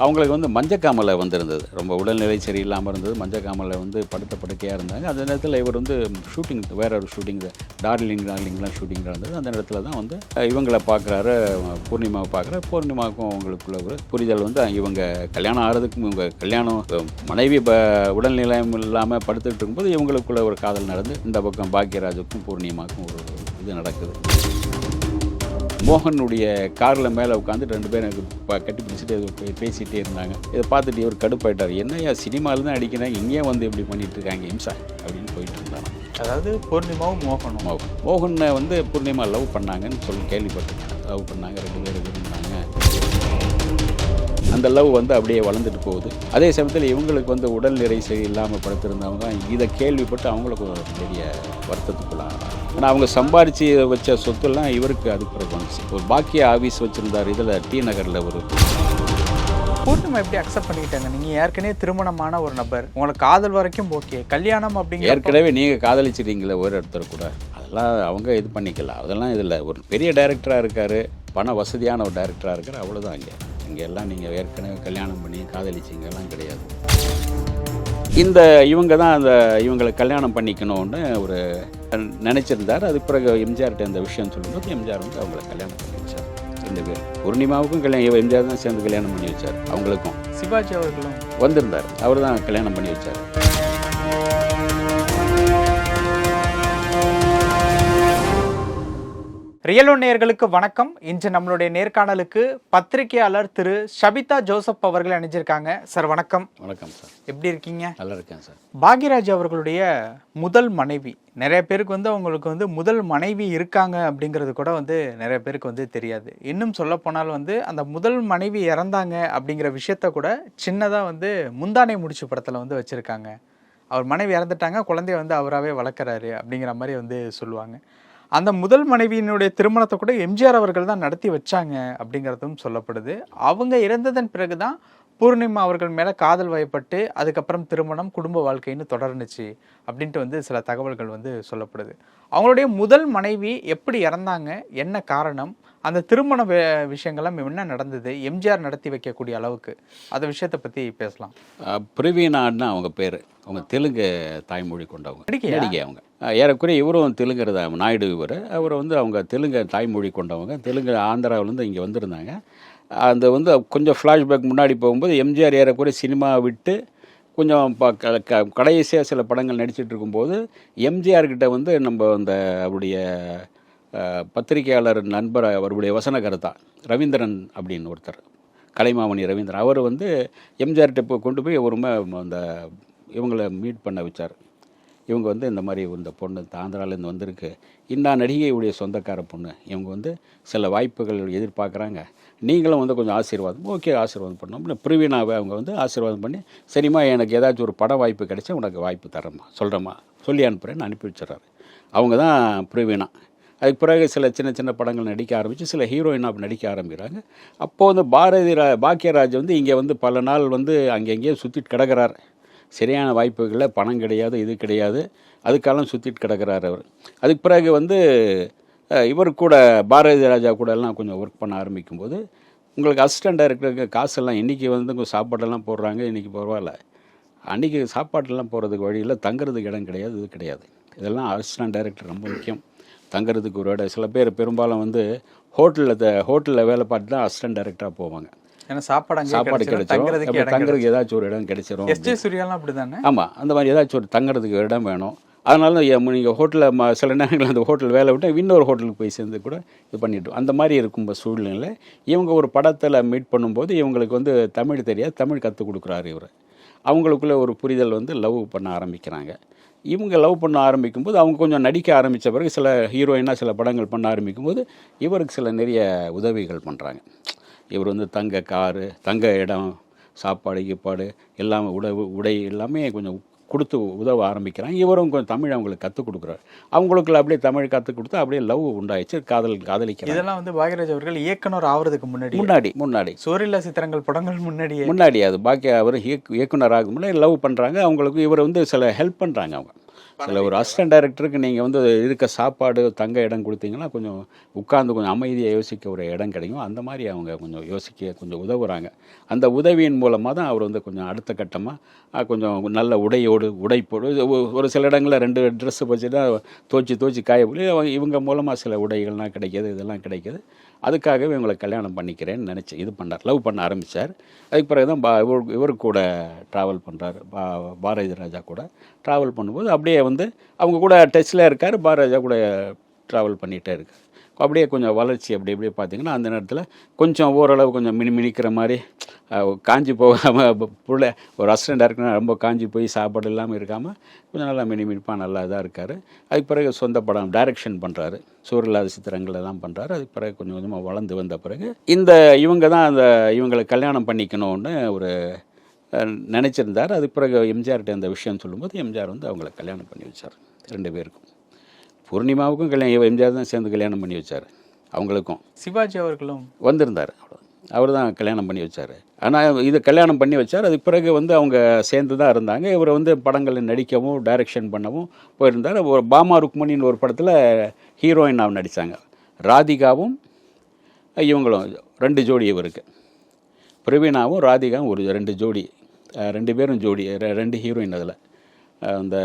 அவங்களுக்கு வந்து மஞ்சக்காமலை வந்திருந்தது. ரொம்ப உடல்நிலை சரியில்லாமல் இருந்தது. மஞ்சக்காமலை வந்து படுத்த படுக்கையாக இருந்தாங்க. அந்த நேரத்தில் இவர் வந்து ஷூட்டிங் வேற ஒரு ஷூட்டிங் டார்லிங் டார்லிங்லாம் ஷூட்டிங் நடந்தது. அந்த இடத்துல தான் வந்து இவங்களை பார்க்குறாரு பூர்ணிமாவை பார்க்குறாரு. பூர்ணிமாவுக்கும் அவங்களுக்குள்ள ஒரு புரிதல் வந்து இவங்க கல்யாணம் ஆகிறதுக்கும் இவங்க கல்யாணம் மனைவி ப உடல்நிலையம் இல்லாமல் படுத்துட்டு இருக்கும்போது இவங்களுக்குள்ள ஒரு காதல் நடந்து இந்த பக்கம் பாக்யராஜுக்கும் பூர்ணிமாவுக்கும் ஒரு இது நடக்குது. மோகனுடைய காரில் மேலே உட்காந்து ரெண்டு பேரும் எனக்கு கட்டி பிடிச்சிட்டு பேசிகிட்டே இருந்தாங்க. இதை பார்த்துட்டு இவர் கடுப்பாயிட்டார். என்னய்யா சினிமாவில் தான் அடிக்கிறேன். இங்கேயே வந்து இப்படி பண்ணிட்டு இருக்காங்க இம்சா அப்படின்னு போயிட்டு இருந்தாங்க. அதாவது பூர்ணிமாவும் மோகனும். மோகன். மோகனை வந்து பூர்ணிமா லவ் பண்ணாங்கன்னு சொல்லி கேள்விப்பட்டேன் லவ் பண்ணாங்க ரெண்டு பேரும் இருந்தாங்க அந்த லவ் வந்து அப்படியே வளர்ந்துட்டு போகுது. அதே சமயத்தில் இவங்களுக்கு வந்து உடல்நிலை சரியில்லாமல் படுத்திருந்தவங்க இதை கேள்விப்பட்டு அவங்களுக்கு ஒரு பெரிய வருத்தத்துக்குள்ளாங்க ஆனால் அவங்க சம்பாரித்து வச்ச சொத்துலாம் இவருக்கு அது பிறகு வந்துச்சு ஒரு பாக்கிய ஆஃபீஸ் வச்சுருந்தார் இதில் டி நகரில் ஒரு பூர்ணிமா எப்படி அக்செப்ட் பண்ணிக்கிட்டாங்க? நீங்க ஏற்கனவே திருமணமான ஒரு நபர். உங்களுக்கு காதல் வரைக்கும் ஓகே கல்யாணம் அப்படிங்கிற ஏற்கனவே நீங்கள் காதலிச்சிட்டீங்களே ஒரு இடத்துல கூட. அதெல்லாம் அவங்க இது பண்ணிக்கலாம் அதெல்லாம் இதில் ஒரு பெரிய டைரக்டராக இருக்கார். பண வசதியான ஒரு டைரக்டராக இருக்கார். அவ்வளோதான் இங்கே. எல்லாம் நீங்கள் ஏற்கனவே கல்யாணம் பண்ணி காதலிச்சிங்க எல்லாம் கிடையாது. இந்த இவங்க தான் அந்த இவங்களை கல்யாணம் பண்ணிக்கணும்னு ஒரு நினச்சிருந்தார். அதுக்கு பிறகு எம்ஜிஆர்கிட்ட இந்த விஷயம் சொல்லும்போது எம்ஜிஆர் வந்து அவங்கள கல்யாணம் பண்ணி வச்சார். ரெண்டு பேர் பூர்ணிமாவுக்கும் கல்யாணம் எம்ஜிஆர் தான் சேர்ந்து கல்யாணம் பண்ணி வச்சார். அவங்களுக்கும். சிவாஜி அவர்களும். வந்திருந்தார். அவர் தான் கல்யாணம் பண்ணி வச்சார். ரியலோ நேயர்களுக்கு வணக்கம். இன்று நம்மளுடைய நேர்காணலுக்கு பத்திரிகையாளர் திரு ஷபிதா ஜோசப் அவர்கள் அணிஞ்சிருக்காங்க. சார் வணக்கம். வணக்கம் சார். எப்படி இருக்கீங்க? நல்லா இருக்கேன் சார். பாக்யராஜ் அவர்களுடைய முதல் மனைவி. நிறைய பேருக்கு வந்து அவங்களுக்கு வந்து முதல் மனைவி இருக்காங்க அப்படிங்கிறது கூட வந்து நிறைய பேருக்கு வந்து தெரியாது. இன்னும் சொல்ல போனால் வந்து அந்த முதல் மனைவி இறந்தாங்க அப்படிங்கிற விஷயத்த கூட சின்னதாக வந்து முந்தானை முடிச்சு படத்தில் வந்து வச்சுருக்காங்க. அவர் மனைவி இறந்துட்டாங்க குழந்தைய வந்து அவராகவே வளர்க்குறாரு அப்படிங்கிற மாதிரி வந்து சொல்லுவாங்க. அந்த முதல் மனைவியினுடைய திருமணத்தை கூட எம்ஜிஆர் அவர்கள் தான் நடத்தி வச்சாங்க அப்படிங்கிறதும் சொல்லப்படுது. அவங்க இறந்ததன் பிறகு தான் பூர்ணிமா அவர்கள் மேலே காதல் வயப்பட்டு அதுக்கப்புறம் திருமணம் குடும்ப வாழ்க்கைன்னு தொடர்ந்துச்சு அப்படின்ட்டு வந்து சில தகவல்கள் வந்து சொல்லப்படுது. அவங்களுடைய முதல் மனைவி எப்படி இறந்தாங்க? என்ன காரணம்? அந்த திருமண வி- விஷயங்கள்லாம் என்ன நடந்தது. எம்ஜிஆர் நடத்தி வைக்கக்கூடிய அளவுக்கு. அந்த விஷயத்தை பற்றி பேசலாம். அஹ் பிரவீனான்னு அவங்க பேர். அவங்க தெலுங்கு தாய்மொழி கொண்டவங்க? நடிகை அவங்க. ஏறக்குறைய இவரும் தெலுங்கு தான். நாயுடு இவர். அவர் வந்து அவங்க தெலுங்கு தாய்மொழி கொண்டவங்க. தெலுங்கு ஆந்திராவிலேருந்து இங்கே வந்திருந்தாங்க. அந்த வந்து கொஞ்சம் ஃப்ளாஷ்பேக் முன்னாடி போகும்போது எம்ஜிஆர் ஏறக்குறைய சினிமா விட்டு கொஞ்சம் கடைசியாக சில படங்கள் நடிச்சிட்டு இருக்கும்போது எம்ஜிஆர் கிட்ட வந்து நம்ம அந்த அவருடைய பத்திரிகையாளர் நண்பர் அவருடைய வசனகர்த்தா ரவீந்திரன் அப்படின்னு ஒருத்தர் கலைமாமணி ரவீந்திரன். அவர் வந்து எம்ஜிஆர்கிட்ட போய் கொண்டு போய் ஒரு அந்த இவங்களை மீட் பண்ண வச்சார். இவங்க வந்து இந்த மாதிரி இந்த பொண்ணு ஆந்திராலேருந்து வந்திருக்கு. இன்னா நடிகையுடைய சொந்தக்கார பொண்ணு. இவங்க வந்து சில வாய்ப்புகள் எதிர்பார்க்குறாங்க. நீங்களும் வந்து கொஞ்சம் ஆசீர்வாதம் ஓகே ஆசீர்வாதம் பண்ணோம் பிரிவினாவை அவங்க வந்து ஆசீர்வாதம் பண்ணி சரிம்மா எனக்கு ஏதாச்சும் ஒரு பட வாய்ப்பு கிடைச்சா உனக்கு வாய்ப்பு தரம்மா சொல்கிறேம்மா சொல்லி அனுப்புகிறேன்னு அனுப்பி வச்சிடறாரு. அவங்க தான் பிரிவினா. அதுக்கு பிறகு சில சின்ன சின்ன படங்கள் நடிக்க ஆரம்பித்து சில ஹீரோயினாக நடிக்க ஆரம்பிக்கிறாங்க. அப்போது வந்து பாரதி ரா பாக்கியராஜ் வந்து இங்கே வந்து பல நாள் வந்து அங்கே சுற்றிட்டு கிடக்கிறார். சரியான வாய்ப்புகளில் பணம் கிடையாது இது கிடையாது. அதுக்கெல்லாம் சுற்றிட்டு கிடக்கிறார் அவர். அதுக்கு பிறகு வந்து இவர் கூட பாரதி ராஜா கூட எல்லாம் கொஞ்சம் ஒர்க் பண்ண ஆரம்பிக்கும்போது உங்களுக்கு அசிஸ்டன்ட் டைரக்டருக்கு காசெல்லாம் இன்றைக்கி வந்து கொஞ்சம் சாப்பாடெல்லாம் போடுறாங்க இன்றைக்கி பரவாயில்ல. அன்றைக்கி சாப்பாட்டெல்லாம் போகிறதுக்கு வழியில் தங்குறதுக்கு இடம் கிடையாது இது கிடையாது. இதெல்லாம் அசிஸ்டன்ட் டைரக்டர் ரொம்ப முக்கியம். தங்குறதுக்கு ஒரு இடம். சில பேர் பெரும்பாலும் வந்து ஹோட்டலில் ஹோட்டலில் வேலை பார்த்து தான் அசிஸ்டன்ட் டைரக்டராக போவாங்க. ஏன்னா சாப்பாடு சாப்பாடு கிடைச்சிடும் தங்குறதுக்கு ஏதாச்சும் ஒரு இடம் கிடைச்சிரும் எஸ். ஜே. சூர்யாலாம் அப்படி தானே ஆமாம் அந்த மாதிரி ஏதாச்சும் ஒரு தங்குறதுக்கு இடம் வேணும். அதனால நீங்கள் ஹோட்டலில் ம சில நேரங்களில் அந்த ஹோட்டல் வேலை விட்டு இன்னொரு ஹோட்டலுக்கு போய் சேர்ந்து கூட இது பண்ணிட்டு அந்த மாதிரி இருக்கும் சூழ்நிலையில் இவங்க ஒரு படத்தில் மீட் பண்ணும்போது இவங்களுக்கு வந்து தமிழ் தெரியாது தமிழ் கற்றுக் கொடுக்குறாரு இவர். அவங்களுக்குள்ள ஒரு புரிதல் வந்து லவ் பண்ண ஆரம்பிக்கிறாங்க. இவங்க லவ் பண்ண ஆரம்பிக்கும்போது அவங்க கொஞ்சம் நடிக்க ஆரம்பித்த பிறகு சில ஹீரோயினாக சில படங்கள் பண்ண ஆரம்பிக்கும்போது இவருக்கு சில நிறைய உதவிகள் பண்ணுறாங்க இவர் வந்து தங்க காரு தங்க இடம் சாப்பாடு கீப்பாடு எல்லாமே உடை உடை எல்லாமே கொஞ்சம் கொடுத்து உதவ ஆரம்பிக்கிறாங்க. இவரும் கொஞ்சம் தமிழ் அவங்களுக்கு கற்றுக் கொடுக்குறாரு. அவங்களுக்குள்ள அப்படியே தமிழ் கற்றுக் கொடுத்து அப்படியே லவ் உண்டாயிடுச்சு காதல் காதலிக்கிறாங்க. இதெல்லாம் வந்து பாக்யராஜ் அவர்கள் இயக்குனர் ஆவறதுக்கு முன்னாடி. முன்னாடி முன்னாடி. சோரில்லா சித்திரங்கள் படங்கள் முன்னாடியே. முன்னாடி அது பாக்கி அவர் இயக்கு இயக்குனர் முன்னாடி லவ் பண்ணுறாங்க அவங்களுக்கு இவர் வந்து சில ஹெல்ப் பண்ணுறாங்க அவங்க. சில ஒரு அசிஸ்டன்ட் டைரக்டருக்கு நீங்கள் வந்து இருக்க சாப்பாடு தங்க இடம் கொடுத்தீங்கன்னா கொஞ்சம் உட்கார்ந்து கொஞ்சம் அமைதியாக யோசிக்க ஒரு இடம் கிடைக்கும். அந்த மாதிரி அவங்க கொஞ்சம் யோசிக்க கொஞ்சம் உதவுறாங்க. அந்த உதவியின் மூலமாக தான் அவர் வந்து கொஞ்சம் அடுத்த கட்டமாக கொஞ்சம் நல்ல உடையோடு உடைப்போடு ஒரு சில இடங்களில் ரெண்டு ட்ரெஸ்ஸு வச்சு தான் தோச்சி தோச்சி காய போய் அவங்க இவங்க மூலமாக சில உடைகள்லாம் கிடைக்கிது இதெல்லாம் கிடைக்கிது. அதுக்காகவே இவங்களை கல்யாணம் பண்ணிக்கிறேன்னு நினச்சி இது பண்ணார் லவ் பண்ண ஆரம்பித்தார் அதுக்கு பிறகு தான் பா இவர் இவர் கூட ட்ராவல் பண்ணுறாரு பாரதி ராஜா கூட ட்ராவல் பண்ணும்போது அப்படியே வந்து அவங்க கூட டச்சில் இருக்கார் பாரதி கூட ட்ராவல் பண்ணிகிட்டே இருக்கார். அப்படியே கொஞ்சம் வளர்ச்சி அப்படி இப்படி பார்த்தீங்கன்னா அந்த நேரத்தில் கொஞ்சம் ஓரளவு கொஞ்சம் மினி மினிக்கிற மாதிரி காஞ்சி போகாமல் பிள்ளை ஒரு அசிஸ்டண்ட் இருக்குன்னா ரொம்ப காஞ்சி போய் சாப்பாடு இல்லாமல் இருக்காமல் கொஞ்சம் நல்லா மினி மினிப்பாக நல்லா இதாக இருக்கார். அதுக்கு பிறகு சொந்த படம் டைரக்ஷன் பண்ணுறாரு சூரியலாத சித்திரங்கள் எல்லாம் பண்ணுறாரு அதுக்கு பிறகு கொஞ்சம் கொஞ்சமாக வளர்ந்து வந்த பிறகு இந்த இவங்க தான் அந்த இவங்களை கல்யாணம் பண்ணிக்கணும்னு ஒரு நினைச்சிருந்தார். அதுக்கு பிறகு எம்ஜிஆர்கிட்ட அந்த விஷயம் சொல்லும்போது எம்ஜிஆர் வந்து அவங்கள கல்யாணம் பண்ணி வச்சார். ரெண்டு பேருக்கும். பூர்ணிமாவுக்கும் கல்யாணம் எம்ஜிஆர் தான் சேர்ந்து கல்யாணம் பண்ணி வச்சார். அவங்களுக்கும். சிவாஜி அவர்களும்? வந்திருந்தார். அவர் தான் கல்யாணம் பண்ணி வச்சார். ஆனால் இது கல்யாணம் பண்ணி வச்சார். அதுக்கு பிறகு வந்து அவங்க சேர்ந்து தான் இருந்தாங்க. இவர் வந்து படங்களில் நடிக்கவும் டைரக்ஷன் பண்ணவும் போயிருந்தார். ஒரு பாமா ருக்மணின்னு ஒரு படத்தில் ஹீரோயின் அவர் நடித்தாங்க ராதிகாவும் இவங்களும் ரெண்டு ஜோடி இவருக்கு. பிரவீனாவும் ராதிகாவும் ஒரு ரெண்டு ஜோடி ரெண்டு பேரும் ஜோடி ரெண்டு ஹீரோயின் அதில். அந்த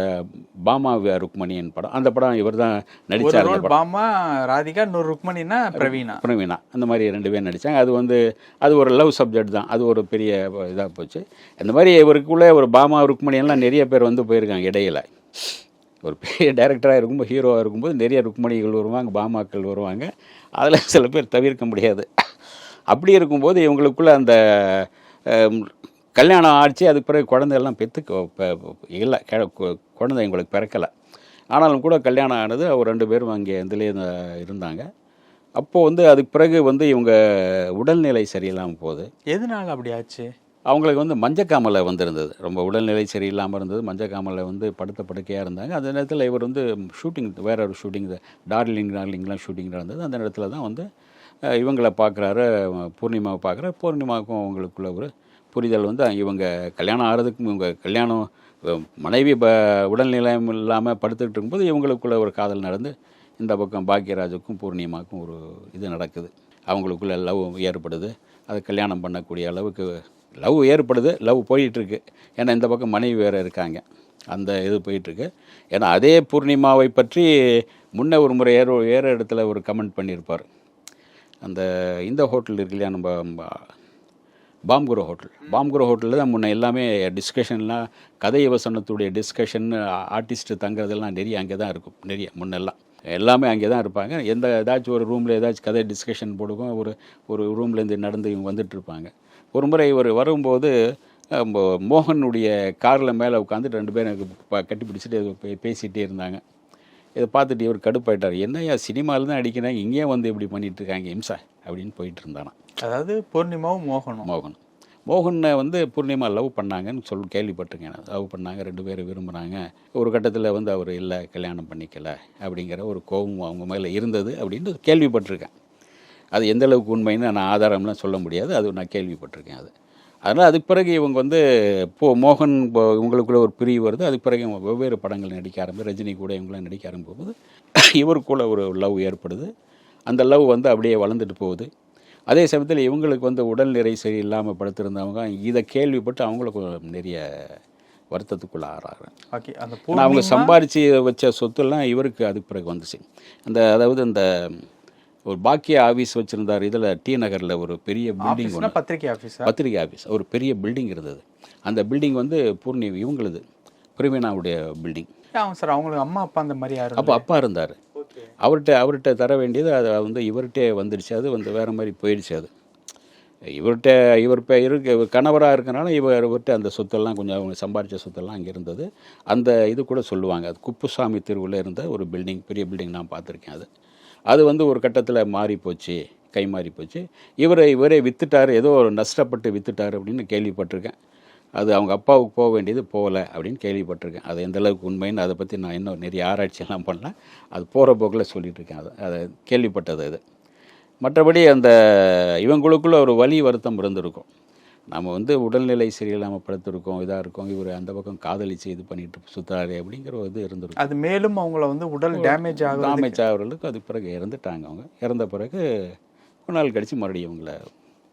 பாமா ருக்மணியின் படம். அந்த படம் இவர் தான் நடித்தார் பாமா ராதிகா இன்னொரு ருக்மணினா பிரவீனா. பிரவீனா. அந்த மாதிரி ரெண்டு பேர் நடித்தாங்க அது வந்து அது ஒரு லவ் சப்ஜெக்ட் தான். அது ஒரு பெரிய இதாக போச்சு. இந்த மாதிரி இவருக்குள்ளே ஒரு பாமா ருக்மணி எல்லாம் நிறைய பேர் வந்து போயிருக்காங்க இடையில. ஒரு பெரிய டைரக்டராக இருக்கும்போது ஹீரோவாக இருக்கும்போது நிறைய ருக்மணிகள் வருவாங்க பாமாக்கள் வருவாங்க. அதில் சில பேர் தவிர்க்க முடியாது. அப்படி இருக்கும்போது இவங்களுக்குள்ள அந்த கல்யாணம் ஆச்சு அதுக்கு பிறகு குழந்தையெல்லாம் பெற்று இல்லை குழந்தை எங்களுக்கு பிறக்கலை. ஆனாலும் கூட கல்யாணம் ஆனது அவர் ரெண்டு பேரும் அங்கே இதுலேயே இருந்தாங்க. அப்போது வந்து அதுக்கு பிறகு வந்து இவங்க உடல்நிலை சரியில்லாமல் போகுது எதனால அப்படி ஆச்சு? அவங்களுக்கு வந்து மஞ்சக்காமலை வந்திருந்தது. ரொம்ப உடல்நிலை சரியில்லாமல் இருந்தது. மஞ்சக்காமலை வந்து படுத்த படுக்கையாக இருந்தாங்க. அந்த நேரத்தில் இவர் வந்து ஷூட்டிங் வேற ஒரு ஷூட்டிங் டார்லிங் டார்லிங்லாம் ஷூட்டிங் நடந்தது. அந்த நேரத்தில் தான் வந்து இவங்களை பார்க்குறாரு பூர்ணிமாவை பார்க்குறாரு பூர்ணிமாவுக்கும் அவங்களுக்குள்ள ஒரு புரிதல் வந்து இவங்க கல்யாணம் ஆகிறதுக்கும் இவங்க கல்யாணம் மனைவி ப உடல்நிலையம் இல்லாமல் படுத்துக்கிட்டு இருக்கும்போது இவங்களுக்குள்ள ஒரு காதல் நடந்து இந்த பக்கம் பாக்யராஜுக்கும் பூர்ணிமாக்கும் ஒரு இது நடக்குது. அவங்களுக்குள்ள லவ் ஏற்படுது. அதை கல்யாணம் பண்ணக்கூடிய அளவுக்கு லவ் ஏற்படுது. லவ் போயிட்டுருக்கு. ஏன்னா இந்த பக்கம் மனைவி வேறு இருக்காங்க. அந்த இது போயிட்டுருக்கு. ஏன்னா அதே பூர்ணிமாவை பற்றி முன்ன ஒரு முறை ஏற ஏற இடத்துல ஒரு கமெண்ட் பண்ணியிருப்பார். அந்த இந்த ஹோட்டல் இருக்கு இல்லையா நம்ம பாம்குரோ ஹோட்டல். பாம்குரோ ஹோட்டலில் தான் முன்ன எல்லாமே டிஸ்கஷன்லாம் கதை வசனத்துடைய டிஸ்கஷன் ஆர்டிஸ்ட்டு தங்குறதெல்லாம் நிறைய அங்கே தான் இருக்கும். நிறைய முன்னெல்லாம். எல்லாமே அங்கே தான் இருப்பாங்க. எந்த ஏதாச்சும் ஒரு ரூமில் ஏதாச்சும் கதை டிஸ்கஷன் போடுவோம். ஒரு ஒரு ரூம்லேருந்து நடந்து இவங்க வந்துட்டு இருப்பாங்க. ஒரு முறை இவர் வரும்போது மோகனுடைய காரில் மேலே உட்காந்து ரெண்டு பேரும் எனக்கு கட்டி பிடிச்சிட்டு பேசிகிட்டே இருந்தாங்க. இதை பார்த்துட்டு இவர் கடுப்பாயிட்டார். என்னையா சினிமாவில் தான் அடிக்கிறாங்க இங்கேயே வந்து இப்படி பண்ணிட்டு இருக்காங்க. இம்சா அப்படின்னு போயிட்டு இருந்தானா அதாவது பூர்ணிமாவும் மோகனும். மோகன் மோகனை வந்து பூர்ணிமா லவ் பண்ணாங்கன்னு சொல்லி கேள்விப்பட்டிருக்கேன். நான். லவ் பண்ணாங்க ரெண்டு பேரும் விரும்புகிறாங்க ஒரு கட்டத்தில் வந்து அவர் இல்லை கல்யாணம் பண்ணிக்கல அப்படிங்கிற ஒரு கோபம் அவங்க மேலே இருந்தது அப்படின்னு கேள்விப்பட்டிருக்கேன். அது எந்த அளவுக்கு உண்மைன்னு நான் ஆதாரம்லாம் சொல்ல முடியாது. அது நான் கேள்விப்பட்டிருக்கேன் அது. அதனால் அதுக்கு பிறகு இவங்க வந்து இப்போ மோகன் இப்போ இவங்களுக்குள்ள ஒரு பிரிவு வருது. அதுக்கு பிறகு இவங்க வெவ்வேறு படங்கள் நடிக்க ஆரம்பி ரஜினி கூட இவங்களாம் நடிக்க ஆரம்பிக்கும்போது இவருக்குள்ள ஒரு லவ் ஏற்படுது. அந்த லவ் வந்து அப்படியே வளர்ந்துட்டு போகுது. அதே சமயத்தில் இவங்களுக்கு வந்து உடல்நிலை சரியில்லாமல் படுத்திருந்தவங்க இதை கேள்விப்பட்டு அவங்களுக்கு நிறைய வருத்தத்துக்குள்ள ஆறாங்க. ஓகே அந்த அவங்க சம்பாரித்து வச்ச சொத்துலாம் இவருக்கு அதுக்கு பிறகு வந்துச்சு. அந்த அதாவது இந்த ஒரு பாக்கிய ஆஃபீஸ் வச்சுருந்தார் இதில் டி நகரில் ஒரு பெரிய பில்டிங் ஒன்று பத்திரிகை ஆஃபீஸா பத்திரிகை ஆஃபீஸ் ஒரு பெரிய பில்டிங் இருந்தது. அந்த பில்டிங் வந்து பூர்ணி இவங்களுது பிரவீனாவுடைய பில்டிங் ஆமாம் சார் அவங்களுக்கு அம்மா அப்பா அந்த மாதிரி அப்போ அப்பா இருந்தார். அவர்கிட்ட அவர்கிட்ட தர வேண்டியது அது வந்து இவர்கிட்டே வந்துடுச்சு அது வந்து வேறு மாதிரி போயிடுச்சு அது. இவர்கிட்ட இவர் இப்போ இருக்க கணவராக இருக்கனால இவர் இவர்கிட்ட அந்த சொத்தெல்லாம் கொஞ்சம் அவங்க சம்பாரித்த சொத்தெல்லாம் அங்கே இருந்தது. அந்த இது கூட சொல்லுவாங்க. அது குப்புசாமி தெருவில் இருந்த ஒரு பில்டிங் பெரிய பில்டிங் நான் பார்த்துருக்கேன் அது. அது வந்து ஒரு கட்டத்தில் மாறி போச்சு கை மாறி போச்சு. இவரை இவரே வித்துட்டார் ஏதோ ஒரு நஷ்டப்பட்டு வித்துட்டார் அப்படின்னு கேள்விப்பட்டிருக்கேன். அது அவங்க அப்பாவுக்கு போக வேண்டியது போகலை அப்படின்னு கேள்விப்பட்டிருக்கேன். அது எந்த அளவுக்கு உண்மைன்னு அதை பற்றி நான் இன்னும் நிறைய ஆராய்ச்சியெல்லாம் பண்ணல. அது போகிற போக்கில் சொல்லிட்டு இருக்கேன். அதை அதை கேள்விப்பட்டது அது. மற்றபடி அந்த இவங்களுக்குள்ள ஒரு வலி வருத்தம் இருந்திருக்கும். நம்ம வந்து உடல்நிலை சரியில்லாமல் படுத்திருக்கோம் இதாக இருக்கோம் இவர் அந்த பக்கம் காதலிச்சு இது பண்ணிட்டு சுத்தாரு அப்படிங்கிற ஒரு இது இருந்திருக்கும். அது மேலும் அவங்கள வந்து உடல் டேமேஜ் ஆகுது டேமேஜ் ஆகிறவர்களுக்கு அது பிறகு இறந்துட்டாங்க அவங்க. இறந்த பிறகு ஒரு நாள் கழித்து மறுபடியும் அவங்கள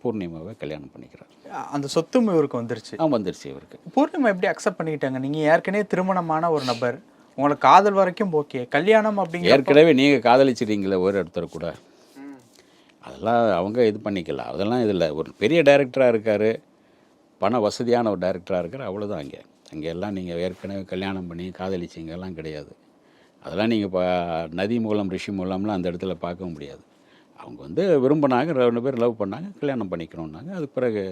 பூர்ணிமாவை கல்யாணம் பண்ணிக்கிறார். அந்த சொத்தும் இவருக்கு வந்துருச்சு. ஆ வந்துருச்சு இவருக்கு. பூர்ணிமா எப்படி அக்செப்ட் பண்ணிக்கிட்டாங்க? நீங்க ஏற்கனவே திருமணமான ஒரு நபர். உங்களை காதல் வரைக்கும் ஓகே கல்யாணம் அப்படிங்கிற ஏற்கனவே நீங்கள் காதலிச்சிட்டீங்களே ஒரு இடத்துல கூட. அதெல்லாம் அவங்க இது பண்ணிக்கல. அதெல்லாம் இதில் ஒரு பெரிய டைரக்டராக இருக்கார். பண வசதியான ஒரு டைரக்டராக இருக்கார். அவ்வளோதான் அங்கே. அங்கே எல்லாம் நீங்கள் ஏற்கனவே கல்யாணம் பண்ணி காதலிச்சிங்க. எல்லாம் கிடையாது. அதெல்லாம் நீங்கள் இப்போ நதி மூலம் ரிஷி மூலம்லாம் அந்த இடத்துல பார்க்க முடியாது. அவங்க வந்து விரும்பினாங்க ரெண்டு பேர் லவ் பண்ணாங்க கல்யாணம் பண்ணிக்கணுன்னாங்க அதுக்கு பிறகு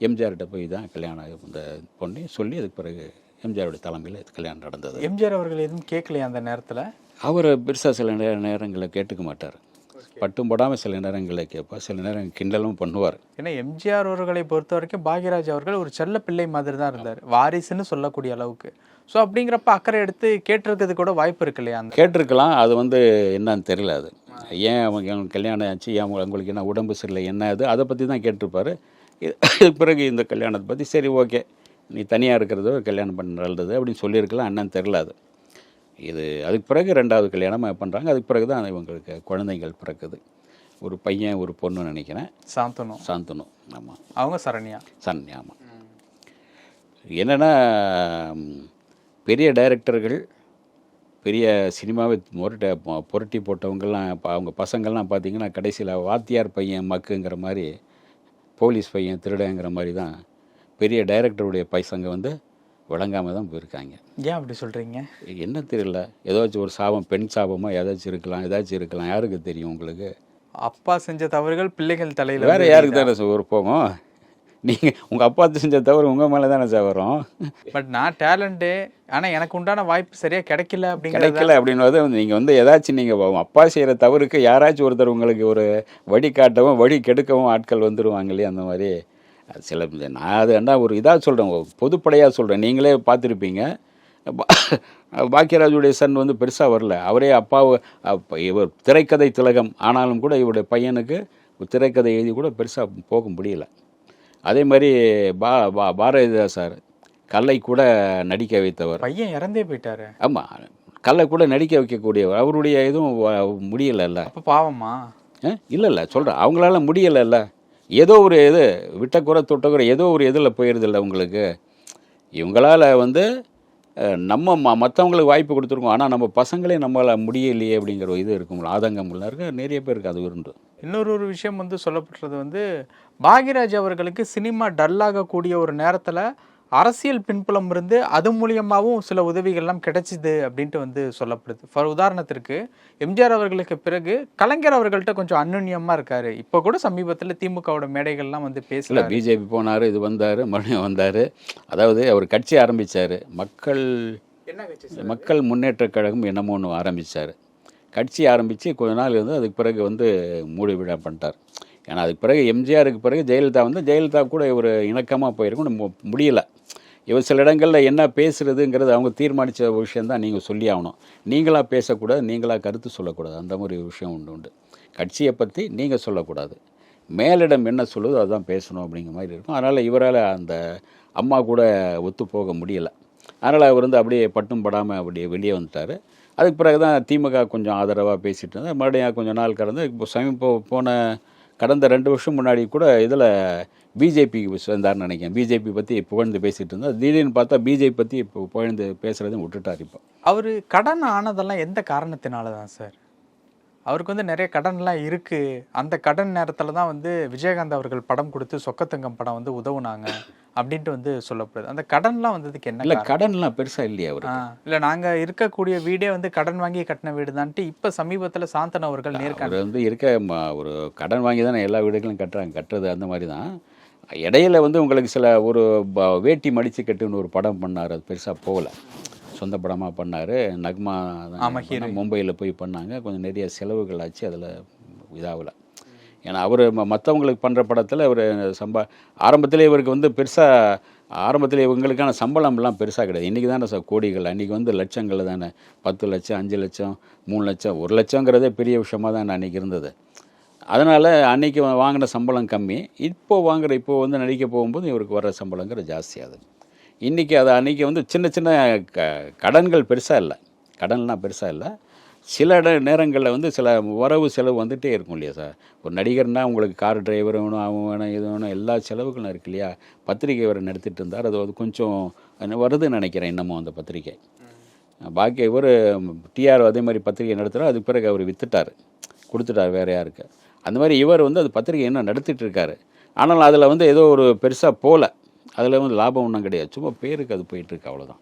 எம்ஜிஆர்கிட்ட போய் தான் கல்யாணம் இந்த பொண்ணை சொல்லி அதுக்கு பிறகு எம்ஜிஆருடைய தலைமையில் இது கல்யாணம் நடந்தது. எம்ஜிஆர் அவர்கள் எதுவும் கேட்கலையா அந்த நேரத்துல? அவர் பெருசாக சில நேர நேரங்களில் கேட்டுக்க மாட்டார். பட்டும் போடாமல் சில நேரங்களில் கேட்பார் சில நேரம் கிண்டலும் பண்ணுவார். ஏன்னா எம்ஜிஆர் அவர்களை பொறுத்த வரைக்கும் பாக்யராஜ் அவர்கள் ஒரு செல்ல பிள்ளை மாதிரி தான் இருந்தார். வாரிசுன்னு சொல்லக்கூடிய அளவுக்கு. ஸோ அப்படிங்கிறப்ப அக்கறை எடுத்து கேட்டிருக்கிறது கூட வாய்ப்பு இருக்கு இல்லையா? கேட்டிருக்கலாம். அது வந்து என்னன்னு தெரியல அது. ஏன் அவங்க கல்யாணம் ஆச்சு? ஏன் அவங்க- அவங்களுக்கு என்ன உடம்பு சரியில்லை? என்ன அது? அதை பற்றி தான் கேட்டிருப்பாரு. இது- பிறகு இந்த கல்யாணத்தை பற்றி சரி ஓகே. நீ தனியாக இருக்கிறதோ கல்யாணம் பண்ண நல்லது அப்படின்னு சொல்லியிருக்கலாம். என்னன்னு தெரில அது. இது அதுக்கு பிறகு ரெண்டாவது கல்யாணம் பண்ணுறாங்க அதுக்கு பிறகு தான் இவங்களுக்கு குழந்தைகள் பிறக்குது. ஒரு பையன் ஒரு பொண்ணு நினைக்கிறேன். சாந்தனு. சாந்தனு. ஆமாம் அவங்க சரண்யா. சன் ஆமாம் என்னென்னா பெரிய டைரக்டர்கள் பெரிய சினிமாவை முரட்ட புரட்டி போட்டவங்கெல்லாம் இப்போ அவங்க பசங்கள்லாம் பார்த்தீங்கன்னா கடைசியில் வாத்தியார் பையன் மக்குங்கிற மாதிரி போலீஸ் பையன் திருடங்கிற மாதிரி தான் பெரிய டைரக்டருடைய பைசங்க வந்து விளங்காமல் தான் போயிருக்காங்க. ஏன் அப்படி சொல்றீங்க? என்ன தெரியல. ஏதாச்சும் ஒரு சாபம் பெண் சாபமாக ஏதாச்சும் இருக்கலாம் ஏதாச்சும் இருக்கலாம். யாருக்கு தெரியும் உங்களுக்கு? அப்பா செஞ்ச தவறுகள் பிள்ளைகள் தலையில வேற யாருக்கு தானே சார் ஒரு போகும்? நீங்கள் உங்கள் அப்பா செஞ்ச தவிர உங்கள் மேலே தானே சார் வரும்? பட் நான் டேலண்ட்டு ஆனா எனக்கு உண்டான வாய்ப்பு சரியா கிடைக்கல அப்படிங்கிறது கிடைக்கல அப்படின்றது வந்து நீங்கள் வந்து ஏதாச்சும் நீங்கள் அப்பா செய்கிற தவறுக்கு யாராச்சும் ஒருத்தர் உங்களுக்கு ஒரு வழி காட்டவும் வழி கெடுக்கவும் ஆட்கள் வந்துடுவாங்க இல்லையா அந்த மாதிரி? அது சில நான் அது என்ன ஒரு இதாக சொல்கிறேன் பொதுப்படையாக சொல்கிறேன் நீங்களே பார்த்துருப்பீங்க. பாக்கியராஜுடைய சன் வந்து பெருசாக வரல. அவரே அப்பாவை அப்ப இவர் திரைக்கதை திலகம். ஆனாலும் கூட இவருடைய பையனுக்கு திரைக்கதை எழுதி கூட பெருசாக போக முடியல. அதே மாதிரி பா பா பாரதிதாஸ் சார் கல்லை கூட நடிக்க வைத்தவர். பையன் இறந்தே போயிட்டாரு. ஆமாம் கல்லை கூட நடிக்க வைக்கக்கூடியவர். அவருடைய இதுவும் முடியலைல்ல. அப்ப பாவமா? இல்லை இல்லை சொல்கிறேன் அவங்களால முடியலைல்ல. ஏதோ ஒரு இது விட்டக்குறை தொட்டக்குறை ஏதோ ஒரு இதில் போயிடுதில்ல உங்களுக்கு. இவங்களால் வந்து நம்ம ம மற்றவங்களுக்கு வாய்ப்பு கொடுத்துருக்கோம். ஆனால் நம்ம பசங்களே நம்மளால் முடியலையே அப்படிங்கிற ஒரு இது இருக்கும் ஆதங்கம் உள்ள நிறைய பேருக்கு அது உண்டு இன்னொரு ஒரு விஷயம் வந்து சொல்லப்பட்டது வந்து பாக்யராஜ் அவர்களுக்கு சினிமா டல்லாகக்கூடிய ஒரு நேரத்தில் அரசியல் பின்புலம் இருந்து அது மூலியமாகவும் சில உதவிகள்லாம் கிடைச்சிது அப்படின்ட்டு வந்து சொல்லப்படுது. ஃபார் உதாரணத்திற்கு எம்ஜிஆர் அவர்களுக்கு பிறகு கலைஞர் அவர்கள்ட்ட கொஞ்சம் அந்யுன்யமா இருக்காரு. இப்போ கூட சமீபத்தில் திமுகவோட மேடைகள்லாம் வந்து பேசல பிஜேபி போனார் இது வந்தார் மறுபடியும் வந்தார். அதாவது அவர் கட்சி ஆரம்பித்தார் மக்கள் என்ன மக்கள் முன்னேற்றக் கழகம் என்னமோ ஒன்று ஆரம்பித்தார் கட்சி ஆரம்பித்து கொஞ்ச நாள் இருந்து அதுக்கு பிறகு வந்து மூடி விழா பண்ணிட்டார். ஏன்னா அதுக்கு பிறகு எம்ஜிஆருக்கு பிறகு ஜெயலலிதா வந்து ஜெயலலிதா கூட ஒரு இணக்கமாக போயிருக்கும் முடியல. இவர் சில இடங்களில் என்ன பேசுகிறதுங்கிறது அவங்க தீர்மானித்த விஷயந்தான் நீங்கள் சொல்லி ஆகணும். நீங்களாக பேசக்கூடாது நீங்களாக கருத்து சொல்லக்கூடாது. அந்த மாதிரி விஷயம் உண்டு உண்டு. கட்சியை பற்றி நீங்கள் சொல்லக்கூடாது. மேலிடம் என்ன சொல்லுதோ அதுதான் பேசணும் அப்படிங்கிற மாதிரி இருக்கும். அதனால் இவரால் அந்த அம்மா கூட ஒத்து போக முடியலை. அதனால் அவர் வந்து அப்படியே பட்டும் படாமல் அப்படியே வெளியே வந்துட்டார். அதுக்கு பிறகு தான் திமுக கொஞ்சம் ஆதரவாக பேசிகிட்டு இருந்தார். மறுபடியும் கொஞ்சம் நாள் கடந்து இப்போ சமீப போன கடந்த ரெண்டு வருஷம் முன்னாடி கூட இதில் பிஜேபிக்கு சேர்ந்தார்னு நினைக்கிறேன். பிஜேபி பற்றி புகழ்ந்து பேசிகிட்டு இருந்தார் திடீர்னு பார்த்தா பிஜேபி பற்றி இப்போ புகழ்ந்து பேசுகிறதையும் விட்டுட்டார் இப்போ. அவர் கடன் ஆனதெல்லாம் எந்த காரணத்தினால தான் சார்? அவருக்கு வந்து நிறைய கடன்லாம் இருக்கு. அந்த கடன் நேரத்தில் தான் வந்து விஜயகாந்த் அவர்கள் படம் கொடுத்து சொக்கத்தங்கம் படம் வந்து உதவுனாங்க அப்படின்ட்டு வந்து சொல்லப்படுது. அந்த கடன்லாம் வந்ததுக்கு என்ன இல்லை? கடன்லாம் பெருசாக இல்லையா அவர் இல்ல நாங்க இருக்கக்கூடிய வீடே வந்து கடன் வாங்கி கட்டின வீடு தான்ட்டு இப்ப சமீபத்துல சாந்தன் அவர்கள் நேர்காணல் வந்து இருக்க ஒரு கடன் வாங்கி தானே எல்லா வீடுகளும் கட்டுறாங்க கட்டுறது அந்த மாதிரி தான் இடையில வந்து உங்களுக்கு சில ஒரு வேட்டி மடிச்சு கட்டுன்னு ஒரு படம் பண்ணார் அது பெருசாக போகல. சொந்த படமாக பண்ணார். நக்மா. மும்பையில் போய் பண்ணாங்க. கொஞ்சம் நிறைய செலவுகள் ஆச்சு. அதில் இதாகல. ஏன்னா அவர் மற்றவங்களுக்கு பண்ணுற படத்தில் அவர் சம்பா ஆரம்பத்திலே இவருக்கு வந்து பெருசாக ஆரம்பத்தில் இவங்களுக்கான சம்பளம்லாம் பெருசாக கிடையாது. இன்றைக்கி தானே சார் கோடிகள். அன்றைக்கி வந்து லட்சங்கள் தானே. பத்து லட்சம் அஞ்சு லட்சம் மூணு லட்சம் ஒரு லட்சங்கிறதே பெரிய விஷயமா தான் அன்றைக்கி இருந்தது. அதனால் அன்னைக்கு வா- வாங்கின சம்பளம் கம்மி. இப்போ வாங்குற இப்போ வந்து நடிக்க போகும்போது இவருக்கு வர சம்பளங்கிற ஜாஸ்தி அது இன்றைக்கி அது அன்றைக்கி வந்து சின்ன சின்ன க கடன்கள் பெருசாக இல்லை. கடன்லாம் பெருசாக இல்லை. சில இட நேரங்களில் வந்து சில வரவு செலவு வந்துகிட்டே இருக்கும் இல்லையா சார்? ஒரு நடிகர்னால் உங்களுக்கு கார் டிரைவர் வேணும் அவன் வேணும் இது வேணும் எல்லா செலவுகளும் இருக்கு இல்லையா? பத்திரிக்கை அவர் நடத்திட்டு இருந்தார். அது வந்து கொஞ்சம் வருதுன்னு நினைக்கிறேன் இன்னமும் அந்த பத்திரிக்கை பாக்கி இவர் டிஆர் அதே மாதிரி பத்திரிகை நடத்துகிறோம் அதுக்கு பிறகு அவர் வித்துட்டார். கொடுத்துட்டார் வேற யாருக்கு. அந்த மாதிரி இவர் வந்து அது பத்திரிகை இன்னும் நடத்திட்டு இருக்காரு. ஆனால் அதில் வந்து ஏதோ ஒரு பெருசாக போகல அதில் வந்து லாபம் ஒன்றும் கிடையாது. சும்மா பேருக்கு அது போயிட்டுருக்கு அவ்வளோதான்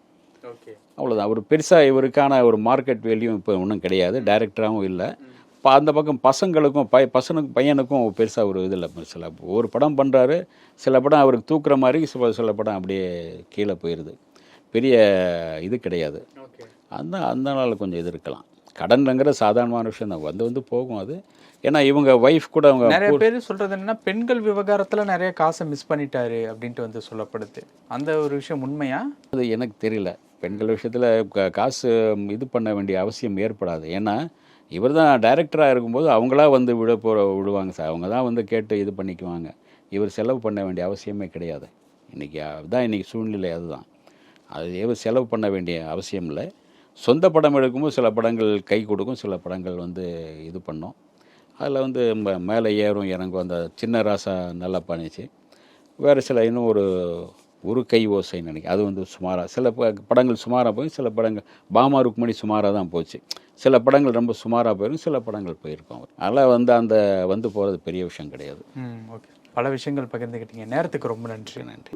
ஓகே. அவ்வளோதான் அவர் பெருசாக இவருக்கான ஒரு மார்க்கெட் வேல்யூ இப்போ ஒன்றும் கிடையாது. டைரக்டராகவும் இல்லை. இப்போ அந்த பக்கம் பசங்களுக்கும் பை பசனுக்கு பையனுக்கும் பெருசாக ஒரு இது இல்லை. சில ஒரு படம் பண்ணுறாரு சில படம் அவருக்கு தூக்குற மாதிரி சில சில படம் அப்படியே கீழே போயிடுது. பெரிய இது கிடையாது. அந்த நாள் கொஞ்சம் இது இருக்கலாம் கடன்ங்கிற சாதாரணமான விஷயம் தான். வந்து வந்து போகும் அது. ஏன்னா இவங்க ஒய்ஃப் கூட அவங்க நிறைய பேர் சொல்றது என்னன்னா பெண்கள் விவகாரத்துல நிறைய காசை மிஸ் பண்ணிட்டாரு அப்படின்ட்டு வந்து சொல்லப்படுது. அந்த ஒரு விஷயம் உண்மையா? அது எனக்கு தெரியல. பெண்கள் விஷயத்தில் காசு இது பண்ண வேண்டிய அவசியம் ஏற்படாது. ஏன்னா இவர் தான் டைரக்டராக இருக்கும்போது அவங்களா வந்து விட போகிற விடுவாங்க சார். அவங்க தான் வந்து கேட்டு இது பண்ணிக்குவாங்க. இவர் செலவு பண்ண வேண்டிய அவசியமே கிடையாது. இன்றைக்கி அதுதான் இன்றைக்கி சூழ்நிலை அதுதான். அது இவர் செலவு பண்ண வேண்டிய அவசியம் இல்லை. சொந்த படம் எடுக்கும்போது சில படங்கள் கை கொடுக்கும் சில படங்கள் வந்து இது பண்ணும். அதில் வந்து மேலே ஏறும் இறங்கும் அந்த சின்ன ராசா நல்லா பண்ணிச்சு. வேறு சில இன்னும் ஒரு ஒரு கை ஓசைன்னு நினைக்கிறேன். அது வந்து சுமாராக சில படங்கள் சுமாராக போய் சில படங்கள் பாமா ருக்மணி சுமாராக தான் போச்சு. சில படங்கள் ரொம்ப சுமாராக போயிடும் சில படங்கள் போயிருக்கும் அவர். அதனால் வந்து அந்த வந்து போகிறது பெரிய விஷயம் கிடையாது. ஓகே. பல விஷயங்கள் பகிர்ந்துக்கிட்டீங்க நேரத்துக்கு ரொம்ப நன்றி. நன்றி.